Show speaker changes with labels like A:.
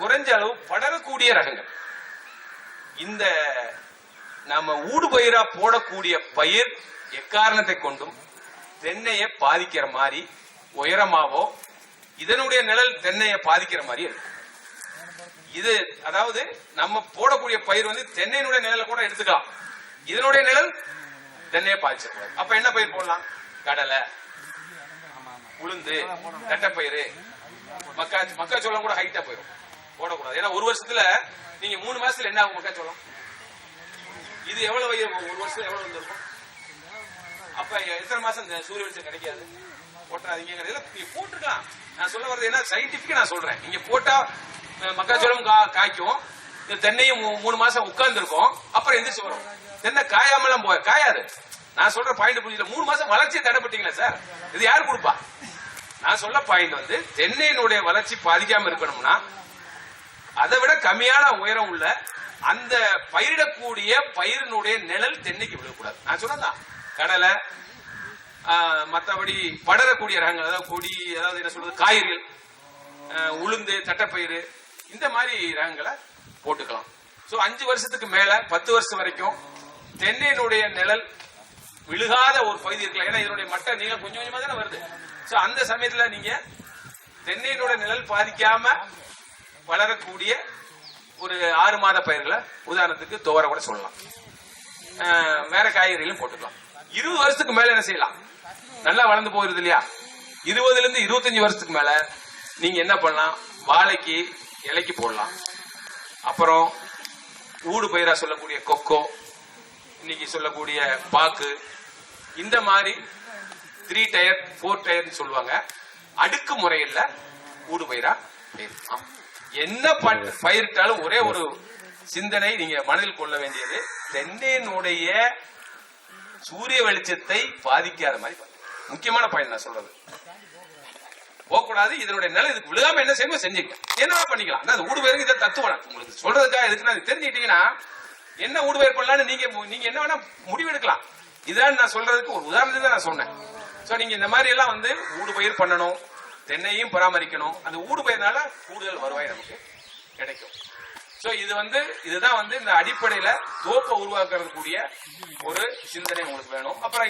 A: குறைஞ்ச அளவு படரக்கூடிய ரகங்கள். இந்த நாம ஊடுபயிரா போடக்கூடிய பயிர் எக்காரணத்தை கொண்டும் தென்னையை பாதிக்கிற மாதிரி உயரமாவோ இதனுடைய நிழல் தென்னையை பாதிக்கிற மாதிரி இருக்கும் இது அதாவது நம்ம போடக்கூடிய பயிர் வந்து தென்னையினுடைய நிழலை கூட எடுத்துக்கலாம். இதனுடைய நிழல் தென்னையை பாதிச்சிடக்கூடாது அப்ப என்ன பயிர் போடலாம்? கடலை உளுந்து தட்டைப்பயிறு மக்கா மக்காச்சோளம் கூட ஹைட்டா போயிடும் போடக்கூடாது. ஏன்னா ஒரு வருஷத்துல நீங்க மூணு மாசத்துல என்ன ஆகும் மக்காச்சோளம் இது எவ்வளவு வயிறு ஒரு வருஷம் எவ்வளவு வந்திருக்கும்? அப்ப எத்தனை மாசம் இந்த சூரிய வெளிச்சம் கிடைக்காது? போட்டாதீங்க. நீங்க போட்டுக்கலாம் நான் சொல்ல வர்றது என்ன? சயின்டிபிக்கா நான் சொல்றேன். நீங்க போட்டா மக்காச்சோளம் கா- காய்க்கும். இந்த தென்னையும் மூ- மூணு மாசம் உட்கார்ந்துருக்கும். அப்புறம் எந்திரிச்சு வரும். தென்னை காயாமலாம் போய் காயாது. நான் சொல்ற பாயிண்ட் புரியல மூணு மாசம் வளர்ச்சியை தடைப்பட்டீங்களா சார் இது யார் கொடுப்பா? நான் சொல்ல பாயிண்ட் வந்து தென்னையினுடைய வளர்ச்சி பாதிக்காம இருக்கணும்னா அதை விட கம்மியான உயரம் உள்ள அந்த பயிரிடக்கூடிய பயிரினுடைய நிழல் தென்னைக்கு விழக்கூடாது. நான் சொன்னதான் கடலை மற்றபடி படரக்கூடிய ரகங்கள் அதாவது கொடி அதாவது என்ன சொல்றது காய்கறிகள் உளுந்து தட்டைப்பயிறு இந்த மாதிரி ரகங்களை போட்டுக்கலாம். ஸோ அஞ்சு வருஷத்துக்கு மேல பத்து வருஷம் வரைக்கும் தென்னையினுடைய நிழல் விழுகாத ஒரு பகுதி இருக்கலாம். ஏன்னா இதனுடைய மட்டை நீளம் கொஞ்சம் கொஞ்சமா தானே வருது. ஸோ அந்த சமயத்துல நீங்க தென்னையினுடைய நிழல் பாதிக்காம வளரக்கூடிய ஒரு ஆறு மாத பயிர்களை உதாரணத்துக்கு துவரை கூட சொல்லலாம். வேற காய்கறிகளும் போட்டுக்கலாம். இருபது வருஷத்துக்கு மேல என்ன செய்யலாம்? நல்லா வளர்ந்து போயிருது இல்லையா? இருபதுல இருந்து இருபத்தஞ்சு வருஷத்துக்கு மேல நீங்க என்ன பண்ணலாம்? வாழைக்கு இலைக்கு போடலாம். அப்புறம் ஊடு பயிரா சொல்லக்கூடிய கொக்கோ இன்னைக்கு சொல்லக்கூடிய பாக்கு இந்த மாதிரி த்ரீ டயர் ஃபோர் டயர்னு சொல்லுவாங்க. அடுக்கு முறையில் ஊடு பயிரா பயிரிடலாம் என்ன பண்- பயிரிட்டாலும் ஒரே ஒரு சிந்தனை நீங்க மனதில் கொள்ள வேண்டியது. தென்னையினுடைய சூரிய வெளிச்சத்தை பாதிக்காத மாதிரி முக்கியமான பயன் நான் சொல்றது. போகக்கூடாது இதனுடைய நிலை இதுக்கு விழுகாம என்ன செய்யணும் செஞ்சுக்க என்ன பண்ணிக்கலாம். அது ஊடுபெயருக்கு இதை தத்துவம். உங்களுக்கு சொல்றதுக்காக எதுக்குன்னா தெரிஞ்சுக்கிட்டீங்கன்னா என்ன ஊடுபெயர் பயிர் பண்ணலாம்னு நீங்க நீங்க என்ன வேணா முடிவு எடுக்கலாம். இதான் நான் சொல்றதுக்கு ஒரு உதாரணத்துக்கு தான் நான் சொன்னேன். சோ நீங்க இந்த மாதிரி எல்லாம் வந்து ஊடுபயிர் பண்ணணும். தென்னையும் பராமரிக்கணும். அந்த ஊடு பயிர்னால கூடுதல் வருவாய் நமக்கு கிடைக்கும். சோ இது வந்து இதுதான் வந்து இந்த அடிப்படையில தோப்பை உருவாக்குறது கூடிய ஒரு சிந்தனை உங்களுக்கு வேணும். அப்புறம்